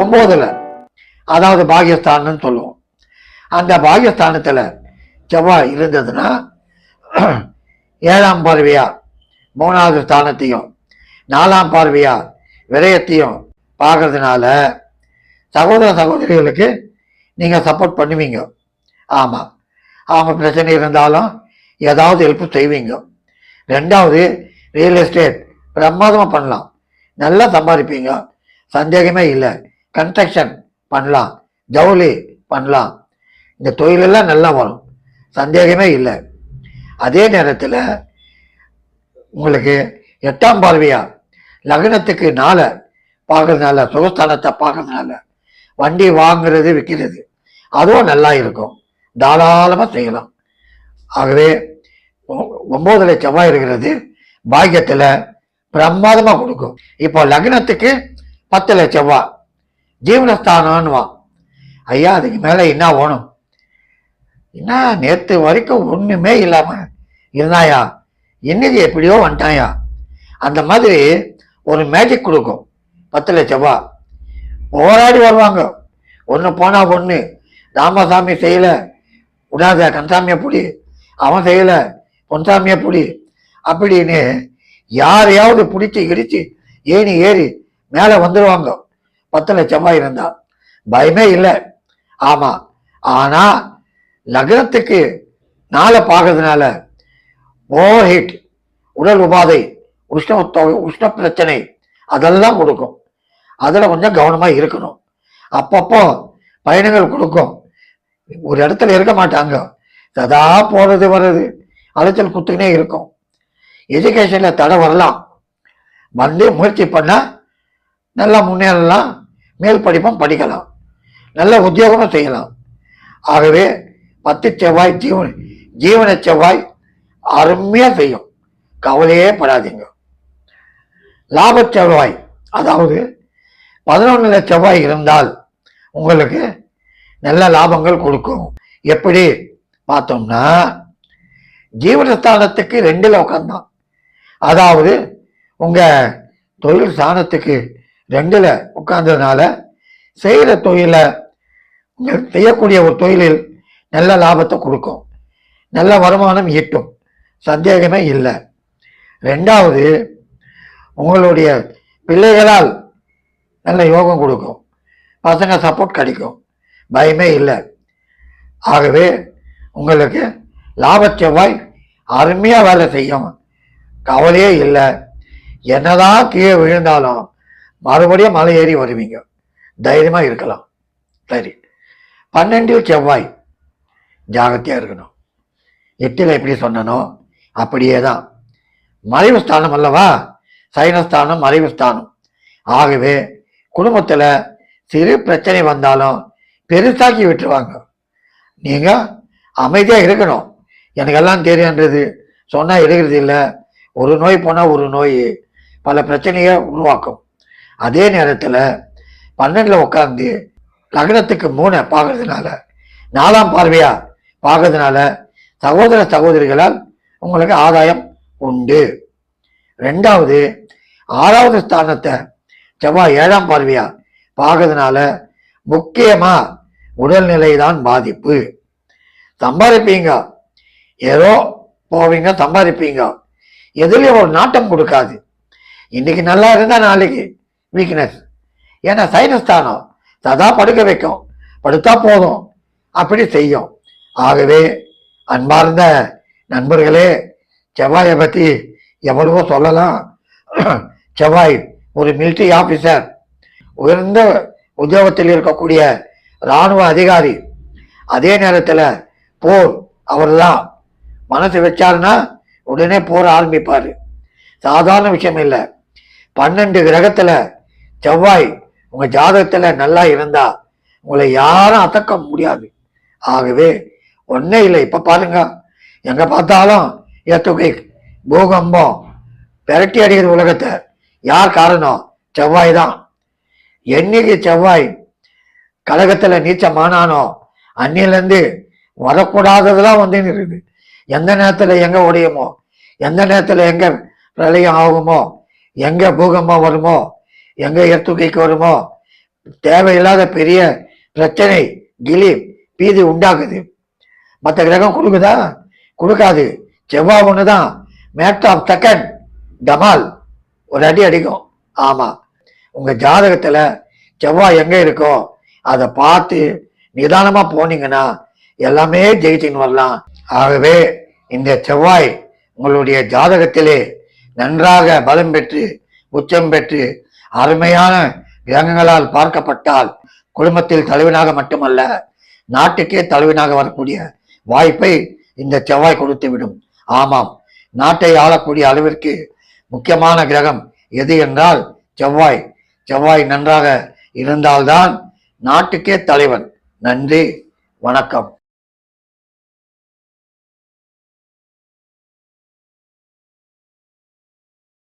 ஒன்பதுல அதாவது பாகியஸ்தானம்னு சொல்லுவோம். அந்த பாகியஸ்தானத்தில் செவ்வாய் இருந்ததுன்னா ஏழாம் பார்வையா மூணாவது ஸ்தானத்தையும் நாலாம் பார்வையா விரயத்தையும் பார்க்கறதுனால சகோதர சகோதரிகளுக்கு நீங்கள் சப்போர்ட் பண்ணுவீங்க. ஆமாம் அவங்க பிரச்சனை இருந்தாலும் ஏதாவது ஹெல்ப் செய்வீங்க. ரெண்டாவது ரியல் எஸ்டேட் பிரமாதமாக பண்ணலாம். நல்லா சம்பாதிப்பீங்க. சந்தேகமே இல்லை. கன்ஸ்ட்ரக்ஷன் பண்ணலாம் ஜவுளி பண்ணலாம். இந்த தொழிலெல்லாம் நல்லா வரும். சந்தேகமே இல்லை. அதே நேரத்தில் உங்களுக்கு எட்டாம் பார்வையா லக்னத்துக்கு நாளை பார்க்கறதுனால சுகஸ்தானத்தை பார்க்கறதுனால வண்டி வாங்குறது விற்கிறது அதுவும் நல்லா இருக்கும். தாராளமாக செய்யலாம். ஆகவே ஒ- ஒன்பதுல செவ்வாய் இருக்கிறது பாக்கியத்தில் பிரமாதமாக கொடுக்கும். இப்போ லக்னத்துக்கு பத்துல செவ்வாய் ஜீவனஸ்தானம்னுவான். ஐயா அதுக்கு மேலே என்ன வேணும்? என்ன நேற்று வரைக்கும் ஒன்றுமே இல்லாமல் இருந்தாயா? இன்னைக்கு எப்படியோ வந்துட்டாயா? அந்த மாதிரி ஒரு மேஜிக் கொடுக்கும். பத்து லட்சவா போராடி வருவாங்க. ஒன்று போனால் ஒன்று ராமசாமி செய்யலை. விடாத கந்தசாமியை புடி. அவன் செய்யலை. பொன்சாமியை புடி. அப்படின்னு யாரையாவது பிடிச்சி இடித்து ஏணி ஏறி மேலே வந்துடுவாங்க பத்து லட்சமா இருந்தா? பயமே இல்லை. ஆமா. ஆனா லக்னத்துக்கு நாளை பார்க்கறதுனால ஓவர் ஹீட் உடல் உபாதை உஷ்ண உஷ்ண பிரச்சனை அதெல்லாம் கொடுக்கும். அதில் கொஞ்சம் கவனமாக இருக்கணும். அப்பப்போ பயணங்கள் கொடுக்கும். ஒரு இடத்துல இருக்க மாட்டாங்க. சதா போகிறது வர்றது. அலைச்சல் குத்துக்கினே இருக்கும். எஜுகேஷனில் தடை வரலாம். வந்து முயற்சி பண்ணால் நல்லா முன்னேறலாம். மேல் படிப்பும் படிக்கலாம். நல்ல உத்தியோகமும் செய்யலாம். ஆகவே பத்து செவ்வாய் ஜீவன ஜீவன செவ்வாய் அருமையாக செய்யும். கவலையே படாதீங்க. லாப செவ்வாய் அதாவது பதினொன்றுல செவ்வாய் இருந்தால் உங்களுக்கு நல்ல லாபங்கள் கொடுக்கும். எப்படி? பார்த்தோம்னா ஜீவனஸ்தானத்துக்கு ரெண்டுல உட்காந்தான் அதாவது உங்கள் தொழில் ஸ்தானத்துக்கு ரெண்டில் உட்கார்ந்ததுனால செய்கிற தொழிலை உங்கள் செய்யக்கூடிய ஒரு தொழிலில் நல்ல லாபத்தை கொடுக்கும். நல்ல வருமானம் ஈட்டும். சந்தேகமே இல்லை. ரெண்டாவது உங்களுடைய பிள்ளைகளால் நல்ல யோகம் கொடுக்கும். பசங்க சப்போர்ட் கிடைக்கும். பயமே இல்லை. ஆகவே உங்களுக்கு லாப செவ்வாய் அருமையாக வேலை செய்யும். கவலையே இல்லை. என்னதான் கீழே விழுந்தாலும் மறுபடியும் மலை ஏறி வருவீங்க. தைரியமாக இருக்கலாம். சரி. பன்னெண்டில் செவ்வாய். ஜாகிரதையாக இருக்கணும். எட்டில் எப்படி சொன்னனோ அப்படியே தான் மறைவு ஸ்தானம் அல்லவா? சைனஸ்தானம் மறைவு ஸ்தானம். ஆகவே குடும்பத்தில் சிறு பிரச்சனை வந்தாலும் பெருசாக்கி விட்டுருவாங்க. நீங்கள் அமைதியாக இருக்கணும். எனக்கு எல்லாம் தெரியுன்றது சொன்னால் எடுக்கிறது இல்லை. ஒரு நோய் போனால் ஒரு நோய். பல பிரச்சனையை உருவாக்கும். அதே நேரத்தில் பன்னெண்டில் உட்காந்து லக்னத்துக்கு மூணை பார்க்கறதுனால நாலாம் பார்வையா பார்க்கறதுனால சகோதர சகோதரிகளால் உங்களுக்கு ஆதாயம் உண்டு. ரெண்டாவது ஆறாவது ஸ்தானத்தை செவ்வாய் ஏழாம் பார்வையா பார்க்கறதுனால முக்கியமா உடல்நிலை தான் பாதிப்பு. சம்பாதிப்பீங்க. ஏதோ போவீங்க சம்பாதிப்பீங்க. எதுலேயும் ஒரு நாட்டம் கொடுக்காது. இன்னைக்கு நல்லா இருந்தா நாளைக்கு வீக்னஸ் ஏன்னா சைனஸ்தானம் சதா படுக்க வைக்கும். படுத்தா போதும். அப்படி செய்யும். ஆகவே அன்பார்ந்த நண்பர்களே செவ்வாயை பற்றி எவ்வளவோ சொல்லலாம். செவ்வாய் ஒரு மிலிட்டரி ஆஃபீஸர் உயர்ந்த உத்தியோகத்தில் இருக்கக்கூடிய இராணுவ அதிகாரி. அதே நேரத்தில் போர் அவர் தான் மனசு வச்சாருன்னா உடனே போர் ஆரம்பிப்பார். சாதாரண விஷயம் இல்லை. பன்னெண்டு கிரகத்தில் செவ்வாய் உங்க ஜாதகத்துல நல்லா இருந்தா உங்களை யாரும் அடக்க முடியாது. ஆகவே ஒன்னே இல்லை. இப்ப பாருங்க எங்க பார்த்தாலும் ஏத்துகை பூகம்பம் பெரட்டி அடிக்கிற உலகத்தை யார் காரணம்? செவ்வாய் தான். என்னைக்கு செவ்வாய் கழகத்துல நீச்சமானானோ அன்னிலேருந்து வரக்கூடாததெல்லாம் வந்து இருக்குது. எந்த நேரத்துல எங்க உடையுமோ எந்த நேரத்துல எங்க பிரளயம் ஆகுமோ எங்க பூகம்பம் வருமோ எங்க எர்த்துகைக்கு வருமோ? தேவையில்லாத பெரிய பிரச்சனை கிளி பீதி உண்டாக்குது. மற்ற கிரகம் கொடுக்குதா கொடுக்காது செவ்வாய் ஒன்று தான் மேட் ஆஃப் செகண்ட் டமால் ஒரு அடி அடிக்கும். ஆமாம் உங்கள் ஜாதகத்தில் செவ்வாய் எங்கே இருக்கோ அதை பார்த்து நிதானமாக போனீங்கன்னா எல்லாமே ஜெயிச்சின்னு வரலாம். ஆகவே இந்த செவ்வாய் உங்களுடைய ஜாதகத்திலே நன்றாக பலம் பெற்று உச்சம் பெற்று அருமையான கிரகங்களால் பார்க்கப்பட்டால் குடும்பத்தில் தலைவனாக மட்டுமல்ல நாட்டுக்கே தலைவனாக வரக்கூடிய வாய்ப்பை இந்த செவ்வாய் கொடுத்து விடும். ஆமாம் நாட்டை ஆளக்கூடிய அளவிற்கு முக்கியமான கிரகம் எது என்றால் செவ்வாய். செவ்வாய் நன்றாக இருந்தால்தான் நாட்டுக்கே தலைவன். நன்றி வணக்கம்.